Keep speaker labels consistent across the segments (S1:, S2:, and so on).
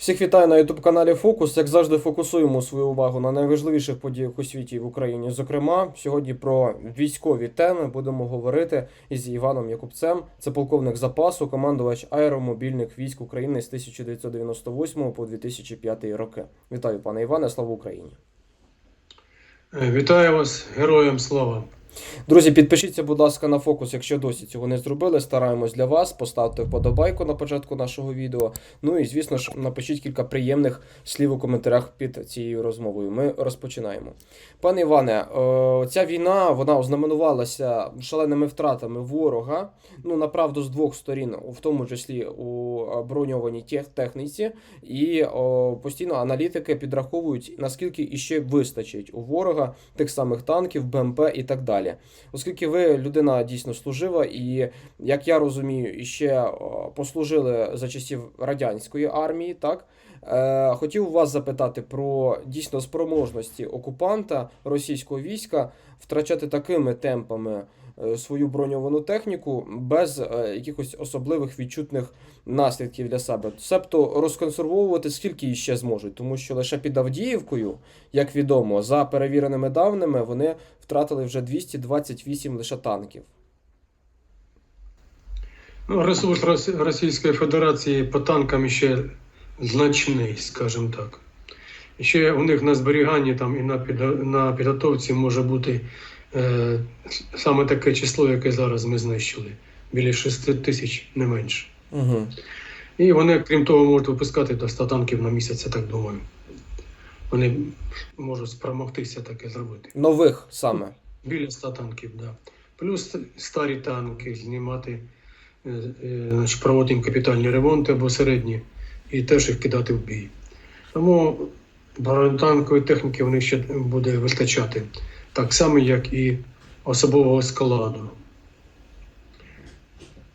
S1: Всіх вітаю на youtube каналі Фокус. Як завжди, фокусуємо свою увагу на найважливіших подіях у світі в Україні. Зокрема, сьогодні про військові теми будемо говорити із Іваном Якубцем. Це полковник запасу, командувач аеромобільних військ України з 1998 по 2005 роки. Вітаю, пане Іване, слава Україні!
S2: Е, Вітаю вас, героям слава!
S1: Друзі, підпишіться, будь ласка, на фокус, якщо досі цього не зробили. Стараємось для вас. Поставте вподобайку на початку нашого відео. Ну і звісно ж, напишіть кілька приємних слів у коментарях під цією розмовою. Ми розпочинаємо. Пане Іване, е, ця війна вона ознаменувалася шаленими втратами ворога. Ну направду з двох сторін, в тому числі у броньованій тех- техніці, і постійно аналітики підраховують наскільки іще вистачить у ворога тих самих танків, БМП і так далі. Оскільки ви людина дійсно служива, і як я розумію, ще о, послужили за часів радянської армії, так. Е, хотів вас запитати про дійсно спроможності окупанта російського війська втрачати такими темпами е, свою броньовану техніку без е, якихось особливих відчутних наслідків для себе. Себто розконсервовувати скільки іще зможуть, тому що лише під Авдіївкою, як відомо, за перевіреними даними, вони втратили вже 228 лише танків.
S2: Ну, ресурс Російської Федерації по танкам ще значний, скажімо так. Ще у них на зберіганні там і на, підготовці може бути е, саме таке число, яке зараз ми знищили. Біля 6 тисяч, не менше.
S1: Угу.
S2: І вони, крім того, можуть випускати до 100 танків на місяць, я так думаю. Вони можуть спромогтися таке зробити.
S1: Нових саме.
S2: Біля 100 танків, да. Плюс старі танки знімати, е, е, значить, проводити їм капітальні ремонти або середні, і теж їх кидати в бій. Тому бронетанкової техніки в них ще буде вистачати. Так само, як і особового складу.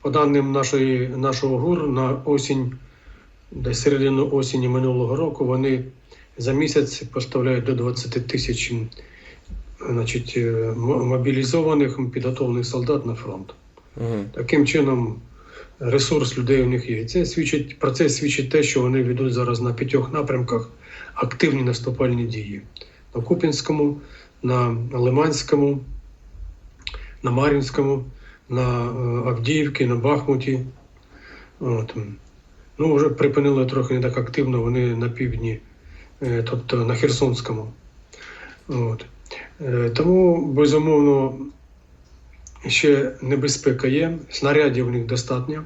S2: По даним нашої, нашого ГУР, на осінь, десь середину осені минулого року, вони за місяць поставляють до 20 тисяч значить, е, мобілізованих підготовлених солдат на фронт.
S1: Угу.
S2: Таким чином, ресурс людей у них є. Це свідчить про це свідчить те, що вони ведуть зараз на п'ятьох напрямках активні наступальні дії: на Купінському, на Лиманському, на Мар'їнському, на е, Авдіївці, на Бахмуті. От. Ну, вже припинили трохи не так активно, вони на півдні, е, тобто на Херсонському. От. Е, Тому, безумовно, ще небезпека є. Снарядів у них достатньо.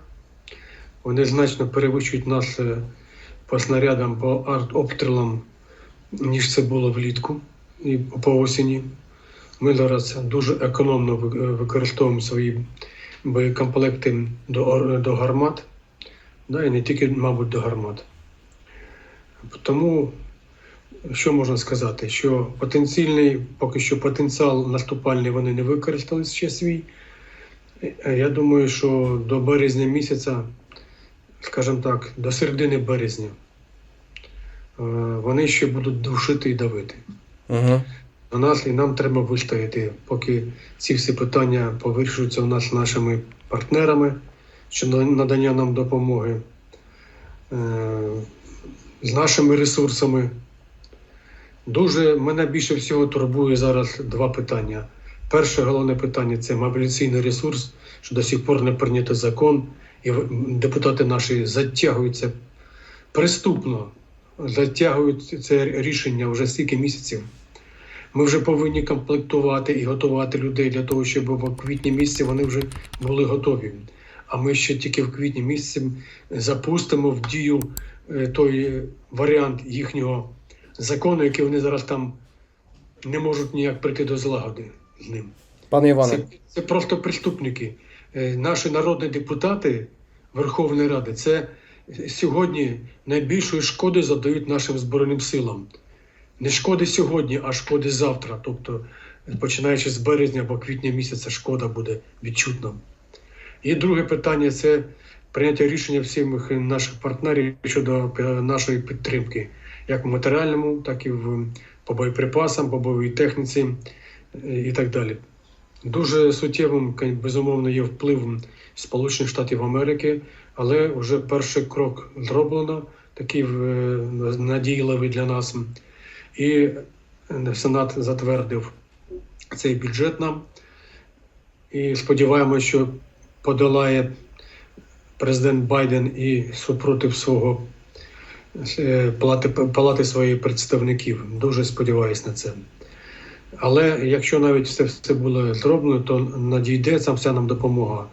S2: Вони значно перевищують нас по снарядам, по артобстрілам, ніж це було влітку і по осені. Ми зараз дуже економно використовуємо свої боєкомплекти до, до гармат, да, і не тільки, мабуть, до гармат. Тому що можна сказати? Що потенційний, поки що потенціал наступальний вони не використали ще свій. Е, Я думаю, що до березня місяця, скажімо так, до середини березня, е, вони ще будуть душити і давити.
S1: Угу.
S2: На нас і нам треба вистояти, поки ці всі питання повирішуються у нас нашими партнерами щодо надання нам допомоги, е, з нашими ресурсами. Дуже мене більше всього турбує зараз два питання. Перше головне питання це мобілізаційний ресурс, що до сих пор не прийнято закон, і депутати наші затягуються преступно, затягують це рішення вже стільки місяців. Ми вже повинні комплектувати і готувати людей для того, щоб в квітні місяці вони вже були готові. А ми ще тільки в квітні місяці запустимо в дію е, той варіант їхнього закону, який вони зараз там не можуть ніяк прийти до злагоди з ним.
S1: Пане Іване,
S2: Це, це просто преступники. Е, Наші народні депутати Верховної Ради це сьогодні найбільшої шкоди задають нашим Збройним силам. Не шкоди сьогодні, а шкоди завтра. Тобто, починаючи з березня або квітня місяця, шкода буде відчутна. І друге питання це прийняття рішення всіх наших партнерів щодо е, нашої підтримки, як в матеріальному, так і в, по боєприпасам, по бойовій техніці е, і так далі. Дуже суттєвим, безумовно, є вплив Сполучених Штатів Америки, але вже перший крок зроблено. такий е, надійливий для нас. І е, Сенат затвердив цей бюджет нам. І сподіваємося, що подолає президент Байден і супротив свого е, палати, палати своїх представників. Дуже сподіваюся на це. Але якщо навіть все, все було зроблено, то надійде ця вся нам допомога.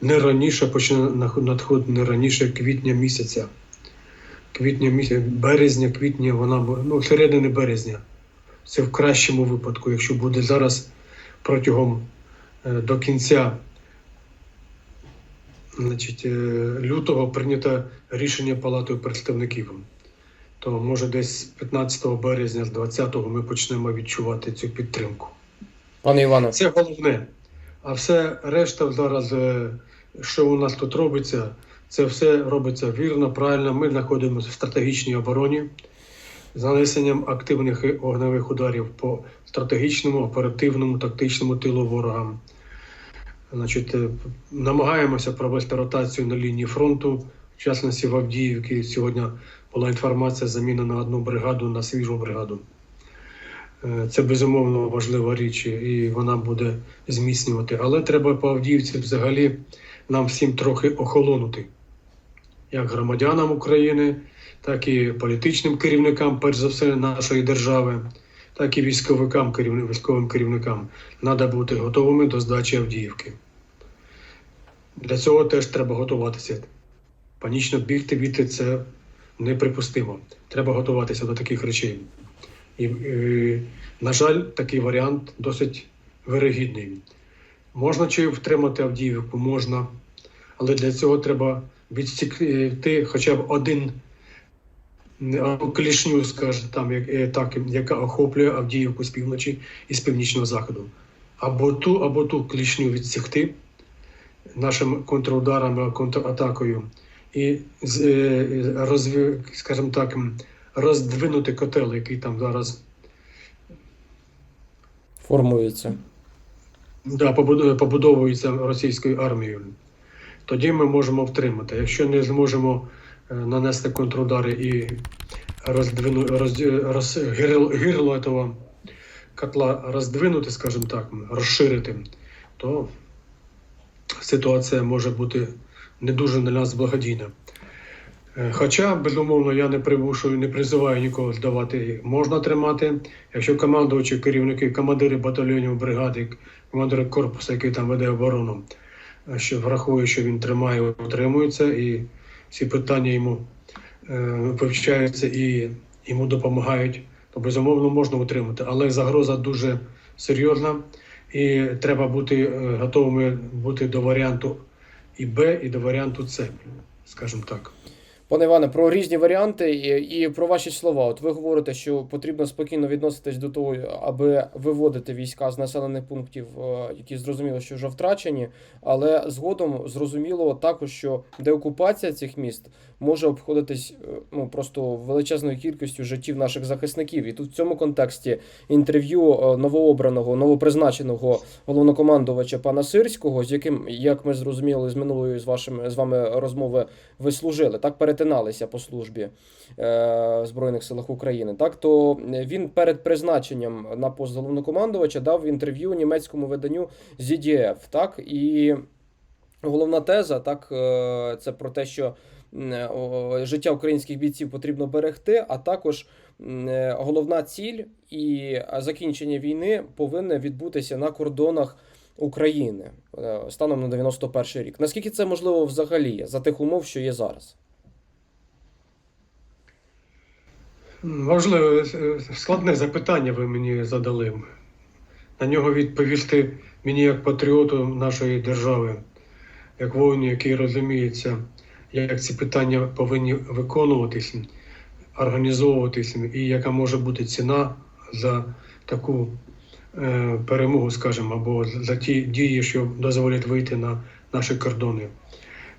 S2: Не раніше почне надходити не раніше квітня місяця. Квітня місяця, березня, квітня, вона ну, середини березня. Це в кращому випадку, якщо буде зараз протягом е, до кінця значить, е, лютого прийнято рішення Палатою представників. То може десь 15 березня, з 20-го ми почнемо відчувати цю підтримку.
S1: Пане Іване,
S2: Це головне. А все решта зараз, е, що у нас тут робиться, це все робиться вірно, правильно. Ми знаходимося в стратегічній обороні з нанесенням активних і огневих ударів по стратегічному, оперативному, тактичному тилу ворога. Значить, е, намагаємося провести ротацію на лінії фронту. В частності в Авдіївці сьогодні була інформація заміна на одну бригаду на свіжу бригаду. Е, Це безумовно важлива річ, і вона буде зміцнювати. Але треба по Авдіївці взагалі нам всім трохи охолонути, як громадянам України, так і політичним керівникам, перш за все, нашої держави, так і військовикам, керівни- військовим керівникам. Треба бути готовими до здачі Авдіївки. Для цього теж треба готуватися. Панічно бігти, бігти це неприпустимо. Треба готуватися до таких речей. І, е, на жаль, такий варіант досить вирогідний. Можна чи втримати Авдіївку? Можна, але для цього треба відстікти хоча б один е, клішню, скажімо, там, як, е, так, яка охоплює Авдіївку з півночі і з північного заходу. Або ту, або ту клішню відсікти нашими контрударами, контратакою і е, розві, скажімо так, роздвинути котел, який там зараз
S1: формується.
S2: да, побудовується російською армією. Тоді ми можемо втримати. Якщо не зможемо е, нанести контрудари і роздвину, роз, роз, гирло, гирло цього котла роздвинути, скажімо так, розширити, то ситуація може бути не дуже для нас благодійна. Е, Хоча, безумовно, я не примушую, не призиваю нікого здавати. Можна тримати. Якщо командувачі, керівники, командири батальйонів, бригади, командири корпусу, який там веде оборону, що врахує, що він тримає, утримується, і всі питання йому е, вивчаються і йому допомагають, то безумовно можна утримати. Але загроза дуже серйозна, і треба бути е, готовими бути до варіанту і Б, і до варіанту С, скажімо так.
S1: Пане Іване, про різні варіанти і, і про ваші слова. От ви говорите, що потрібно спокійно відноситись до того, аби виводити війська з населених пунктів, е, які зрозуміло, що вже втрачені, але згодом зрозуміло також, що деокупація цих міст може обходитись е, ну просто величезною кількістю життів наших захисників. І тут в цьому контексті інтерв'ю е, новообраного, новопризначеного головнокомандувача пана Сирського, з яким, як ми зрозуміли з минулої з вашими з вами розмови, ви служили, так перетиналися по службі е, в Збройних силах України. Так то він перед призначенням на пост головнокомандувача дав інтерв'ю німецькому виданню ZDF, так і головна теза, так е, це про те, що життя українських бійців потрібно берегти, а також е, головна ціль і закінчення війни повинне відбутися на кордонах України станом на 91 рік. Наскільки це можливо взагалі за тих умов, що є зараз?
S2: Важливе, е, складне запитання ви мені задали. На нього відповісти мені як патріоту нашої держави, як воїну, який розуміється, як ці питання повинні виконуватися, організовуватися, і яка може бути ціна за таку е, перемогу, скажімо, або за ті дії, що дозволять вийти на наші кордони.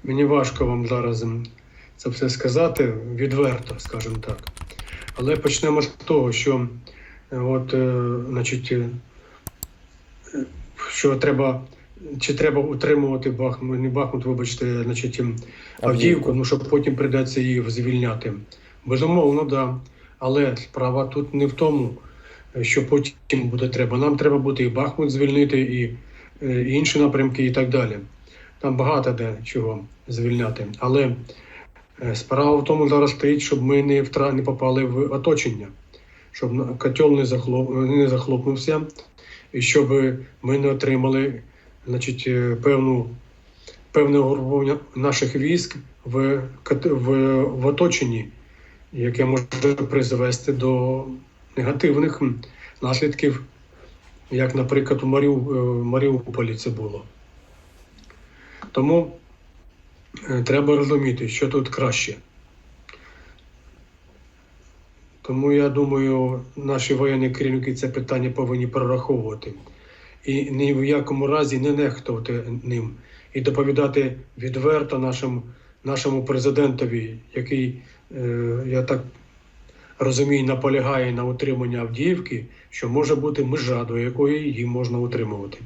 S2: Мені важко вам зараз це все сказати відверто, скажімо так. Але почнемо з того, що е, от, е, значить, е, що треба, чи треба утримувати Бахмут, не Бахмут, вибачте, значить, ем, Авдіївку, ну щоб потім прийдеться її звільняти. Безумовно, да. Але справа тут не в тому, що потім буде треба. Нам треба буде і Бахмут звільнити, і, і інші напрямки, і так далі. Там багато де чого звільняти. Але справа в тому зараз стоїть, щоб ми не, втра... не попали в оточення, щоб котел не, захлоп... не захлопнувся, і щоб ми не отримали значить, е, певну, певне угруповання наших військ в, в, в оточенні, яке може призвести до негативних наслідків, як, наприклад, у е, Маріуполі це було. Тому е, треба розуміти, що тут краще. Тому я думаю, наші воєнні керівники це питання повинні прораховувати. І ні в якому разі не нехтувати ним. І доповідати відверто нашим, нашому президентові, який, е, я так розумію, наполягає на утриманні Авдіївки, що може бути межа, до якої її можна утримувати.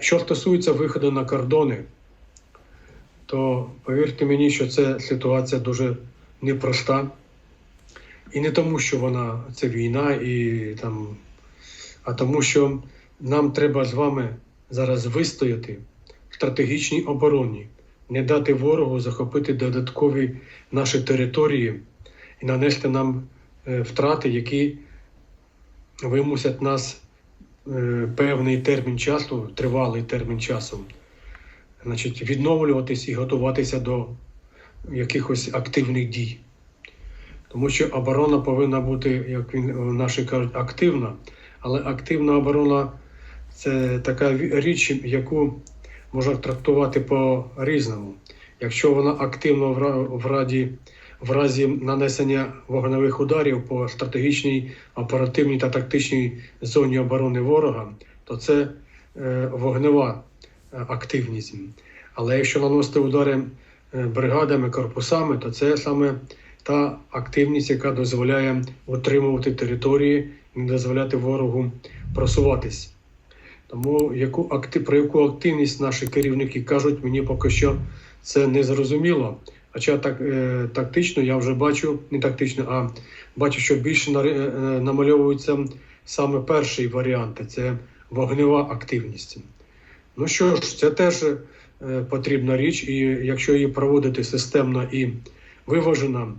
S2: Що стосується виходу на кордони, то повірте мені, що це ситуація дуже непроста. І не тому, що вона це війна, і там, а тому, що нам треба з вами зараз вистояти в стратегічній обороні, не дати ворогу захопити додаткові наші території і нанести нам е, втрати, які вимусять нас е, певний термін часу, тривалий термін часу, значить, відновлюватись і готуватися до якихось активних дій. Тому що оборона повинна бути, як він наші кажуть, активна. Але активна оборона це така річ, яку можна трактувати по-різному. Якщо вона активна в в раді, в разі нанесення вогневих ударів по стратегічній, оперативній та тактичній зоні оборони ворога, то це е, вогнева е, активність. Але якщо наносити удари е, бригадами, корпусами, то це саме та активність, яка дозволяє утримувати території не дозволяти ворогу просуватись. Тому яку про яку активність наші керівники кажуть, мені поки що це не зрозуміло. Хоча так, е, тактично я вже бачу, не тактично, а бачу, що більше на, е, намальовується саме перший варіант це вогнева активність. Ну що ж, це теж е, потрібна річ, і якщо її проводити системно і виважено,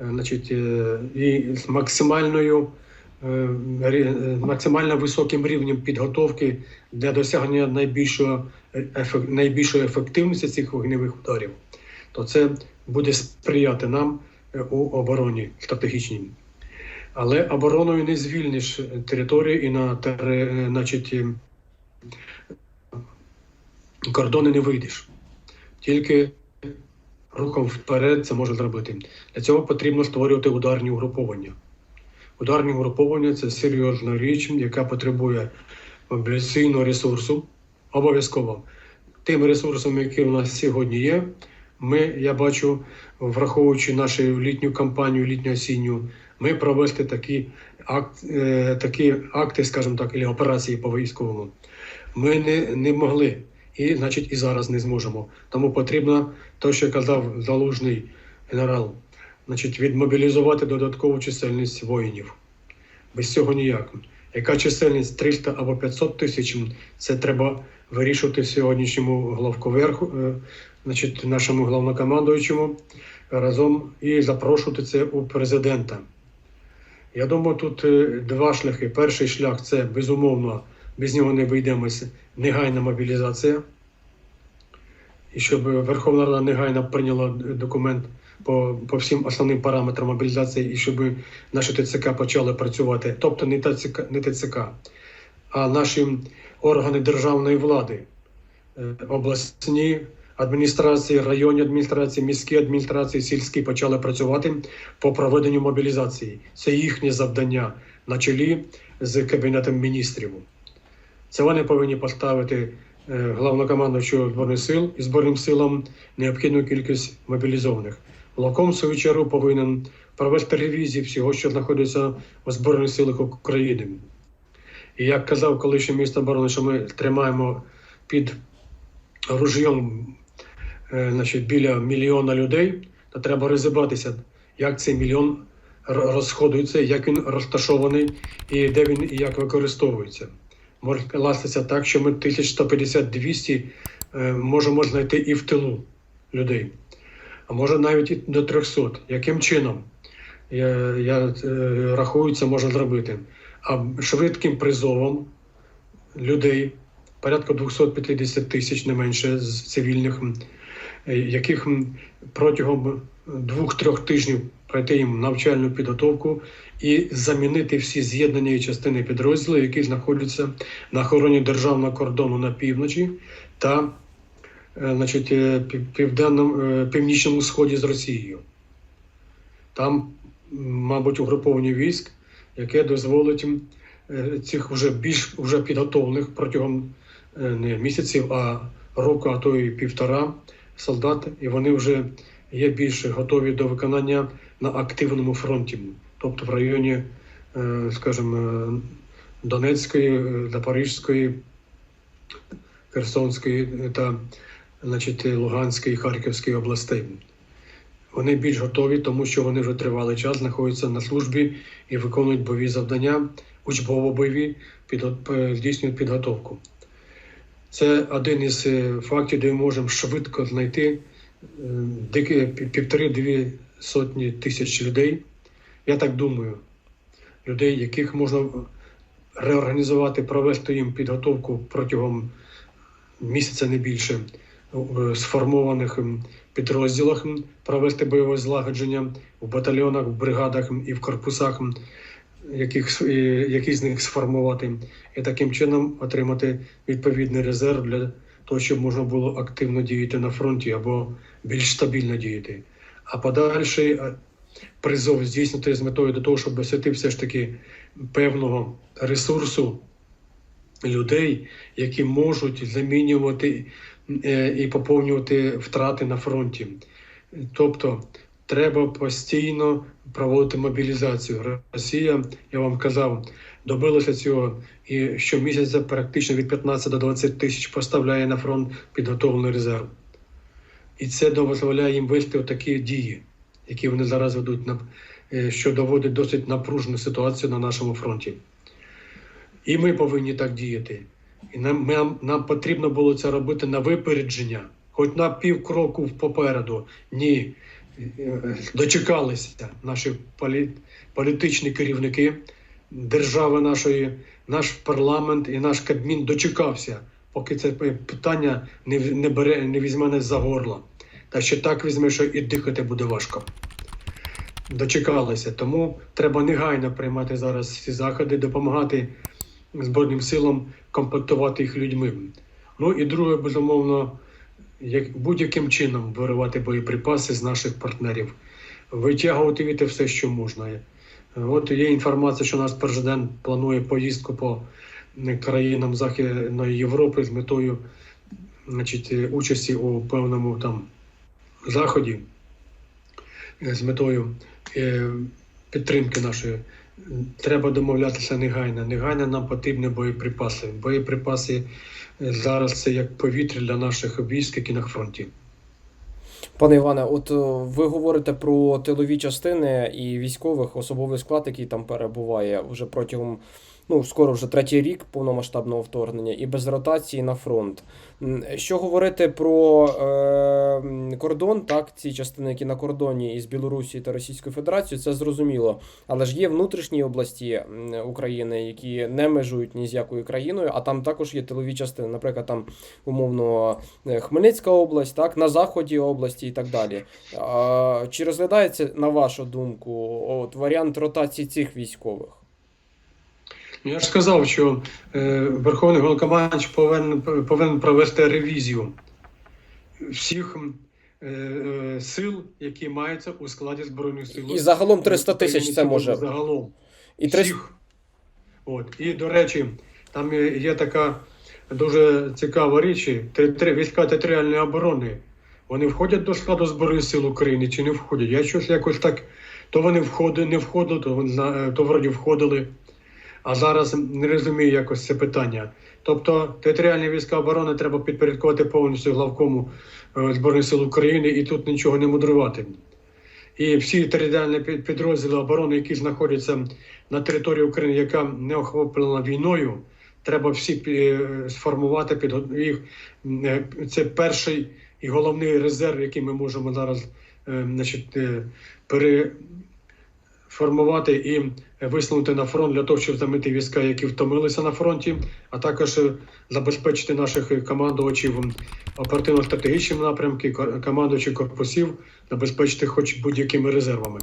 S2: е, значить, е, і з максимальною максимально високим рівнем підготовки для досягнення найбільшого найбільшої ефективності цих вогневих ударів, то це буде сприяти нам у обороні стратегічній. Але обороною не звільниш територію і на значить, кордони не вийдеш. Тільки рухом вперед це може зробити. Для цього потрібно створювати ударні угруповання. Ударні угруповання це серйозна річ, яка потребує мобілізаційного ресурсу. Обов'язково. Тим ресурсом, який у нас сьогодні є, ми, я бачу, враховуючи нашу літню кампанію, літньо-осінню, ми провести такі, акт, е, такі акти, скажімо так, і операції по військовому. Ми не, не могли і, значить, і зараз не зможемо. Тому потрібно, те, що казав залужний генерал, значить, відмобілізувати додаткову чисельність воїнів. Без цього ніяк. Яка чисельність 300 або 500 тисяч, це треба вирішувати сьогоднішньому главковерху, е, значить, нашому головнокомандуючому разом і запрошувати це у президента. Я думаю, тут е, два шляхи. Перший шлях це безумовно, без нього не вийдемося, негайна мобілізація. І щоб Верховна Рада негайно прийняла документ по, по всім основним параметрам мобілізації, і щоб наші ТЦК почали працювати. Тобто не ТЦК, не ТЦК а наші органи державної влади, е, обласні адміністрації, районні адміністрації, міські адміністрації, сільські почали працювати по проведенню мобілізації. Це їхнє завдання на чолі з Кабінетом міністрів. Це вони повинні поставити е, головнокомандуючого збройних сил і збройним силам необхідну кількість мобілізованих. Локом, в свою чергу, повинен провести ревізію всього, що знаходиться у Збройних силах України. І як казав колишній міністр оборони, що ми тримаємо під ружйом е, значить, біля мільйона людей, то треба розібратися, як цей мільйон розходується, як він розташований і де він і як використовується. Може скластися так, що ми 1150-200 е, можемо знайти і в тилу людей, а може навіть і до 300. Яким чином? Я, я е, рахую, це можна зробити. А швидким призовом людей, порядка 250 тисяч, не менше з цивільних, е, яких протягом двох-трьох тижнів пройти їм навчальну підготовку і замінити всі з'єднання частини підрозділу, які знаходяться на охороні державного кордону на півночі та е, значить, е, південному, е, північному сході з Росією. Там, мабуть, угруповання військ, яке дозволить їм цих вже більш вже підготовлених протягом не місяців, а року, а то і півтора солдат, і вони вже є більш готові до виконання на активному фронті, тобто в районі, е, скажімо, Донецької, е, Запорізької, Херсонської е, та значить, Луганської Харківської областей. Вони більш готові, тому що вони вже тривалий час знаходяться на службі і виконують бойові завдання, учбово-бойові, здійснюють підготовку. Це один із фактів, де ми можемо швидко знайти півтори-дві сотні тисяч людей. Я так думаю, людей, яких можна реорганізувати, провести їм підготовку протягом місяця не більше в сформованих підрозділах, провести бойове злагодження в батальйонах, в бригадах і в корпусах, яких, які з них сформувати, і таким чином отримати відповідний резерв для того, щоб можна було активно діяти на фронті або більш стабільно діяти. А подальший е, призов здійснити з метою до того, щоб досягти все ж таки певного ресурсу людей, які можуть замінювати е, і поповнювати втрати на фронті. Тобто треба постійно проводити мобілізацію. Росія, я вам казав, добилася цього і щомісяця практично від 15 до 20 тисяч поставляє на фронт підготовлений резерв. І це дозволяє їм вести такі дії, які вони зараз ведуть, на- е, що доводить досить напружену ситуацію на нашому фронті. І ми повинні так діяти. І нам, нам, нам потрібно було це робити на випередження, хоч на пів кроку попереду. Ні. Е, Дочекалися наші полі, політичні керівники держави нашої, наш парламент і наш Кабмін дочекався, поки це питання не, не бере, не візьме за горло. Та ще так візьме, що і дихати буде важко. Дочекалися. Тому треба негайно приймати зараз ці заходи, допомагати Збройним силам комплектувати їх людьми. Ну і друге, безумовно, як будь-яким чином виривати боєприпаси з наших партнерів, витягувати від все, що можна. От є інформація, що наш президент планує поїздку по країнам Західної Європи з метою значить, участі у певному там заході, е, з метою е, підтримки нашої. Треба домовлятися негайно. Негайно нам потрібні боєприпаси. Боєприпаси е, зараз це як повітря для наших військ, які на фронті.
S1: Пане Іване, от ви говорите про тилові частини і військових особовий склад, який там перебуває вже протягом. Ну, скоро вже третій рік повномасштабного вторгнення і без ротації на фронт. Що говорити про е, кордон, так, ці частини, які на кордоні із Білорусією та Російською Федерацією, це зрозуміло. Але ж є внутрішні області України, які не межують ні з якою країною, а там також є тилові частини, наприклад, там умовно е, Хмельницька область, так, на заході області і так далі. А, чи розглядається, на вашу думку, от, варіант ротації цих військових?
S2: Ну, Я ж сказав, що е, Верховний Головкомандувач повинен, повинен провести ревізію всіх е, е, сил, які маються у складі Збройних сил.
S1: І загалом 300 тисяч це може.
S2: Загалом.
S1: І 300...
S2: всіх. От. І, до речі, там є- така дуже цікава річ, війська територіальної оборони. Вони входять до складу Збройних сил України чи не входять? Я щось якось так, то вони входили, не входили, то, вони то вроді входили. А зараз не розумію якось це питання. Тобто територіальні війська оборони треба підпорядкувати повністю главкому е, Збройних сил України і тут нічого не мудрувати. І всі територіальні підрозділи оборони, які знаходяться на території України, яка не охоплена війною, треба всі е, сформувати підго- їх. Е, Це перший і головний резерв, який ми можемо зараз значить, переформувати і висунути на фронт для того, щоб замити війська, які втомилися на фронті, а також е, забезпечити наших командувачів оперативно-стратегічним напрямки, командувачів корпусів, забезпечити хоч будь-якими резервами.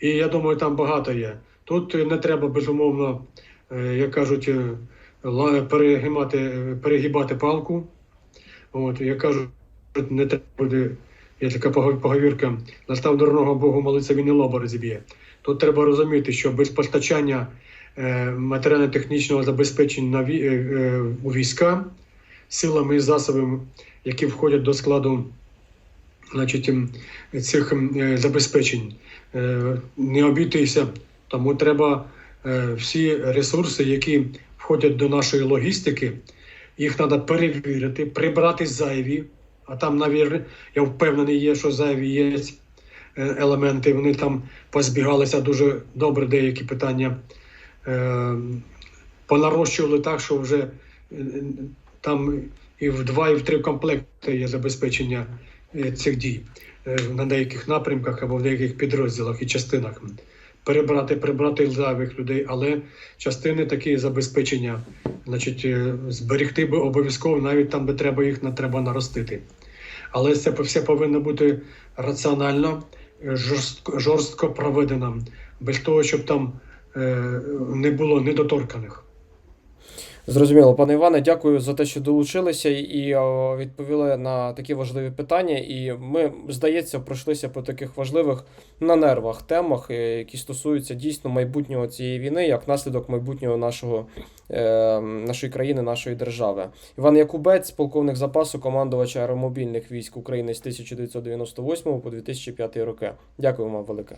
S2: І я думаю, там багато є. Тут не треба безумовно, е, як кажуть, е, перегибати, перегибати палку. От, як кажуть, не треба буде, є така поговірка, настав дурного Богу молиться, він і лоба розіб'є. Тут треба розуміти, що без постачання е, матеріально-технічного забезпечення е, е, у війська силами і засобами, які входять до складу значить, цих забезпечень, не обійтися. Тому треба всі ресурси, які входять до нашої логістики, їх треба перевірити, прибрати зайві. А там, навір, я впевнений, є, що зайві є е, елементи. Вони там позбігалися дуже добре деякі питання. Е, понарощували так, що вже е, там і в два, і в три комплекти є забезпечення е, цих дій на деяких напрямках або в деяких підрозділах і частинах. Перебрати, прибрати зайвих людей, але частини такі забезпечення, значить, е, зберегти би обов'язково, навіть там, би треба їх не треба наростити. Але це все повинно бути раціонально, е, жорстко, жорстко проведено, без того, щоб там е, не було недоторканих.
S1: Зрозуміло, пане Іване, дякую за те, що долучилися і відповіли на такі важливі питання. І ми, здається, пройшлися по таких важливих на нервах темах, е, які стосуються дійсно майбутнього цієї війни, як наслідок майбутнього нашого, е, нашої країни, нашої держави. Іван Якубець, полковник запасу, командувач аеромобільних військ України з 1998 по 2005 роки. Дякую вам велике.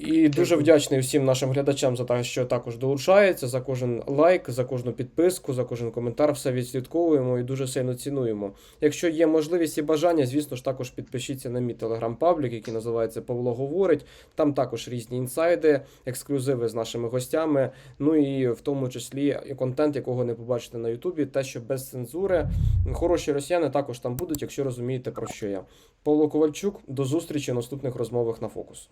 S1: І дуже вдячний всім нашим глядачам за те, що також долучаються, за кожен лайк, за кожну підписку, за кожен коментар. Все відслідковуємо і дуже сильно цінуємо. Якщо є можливість і бажання, звісно ж, також підпишіться на мій телеграм-паблік, який називається Павло Говорить. Там також різні інсайди, ексклюзиви з нашими гостями. Ну і в тому числі контент, якого не побачите на Ютубі, те, що без цензури. Хороші росіяни також там будуть, якщо розумієте про що я. Павло Ковальчук, до зустрічі в наступних розмовах на фокус.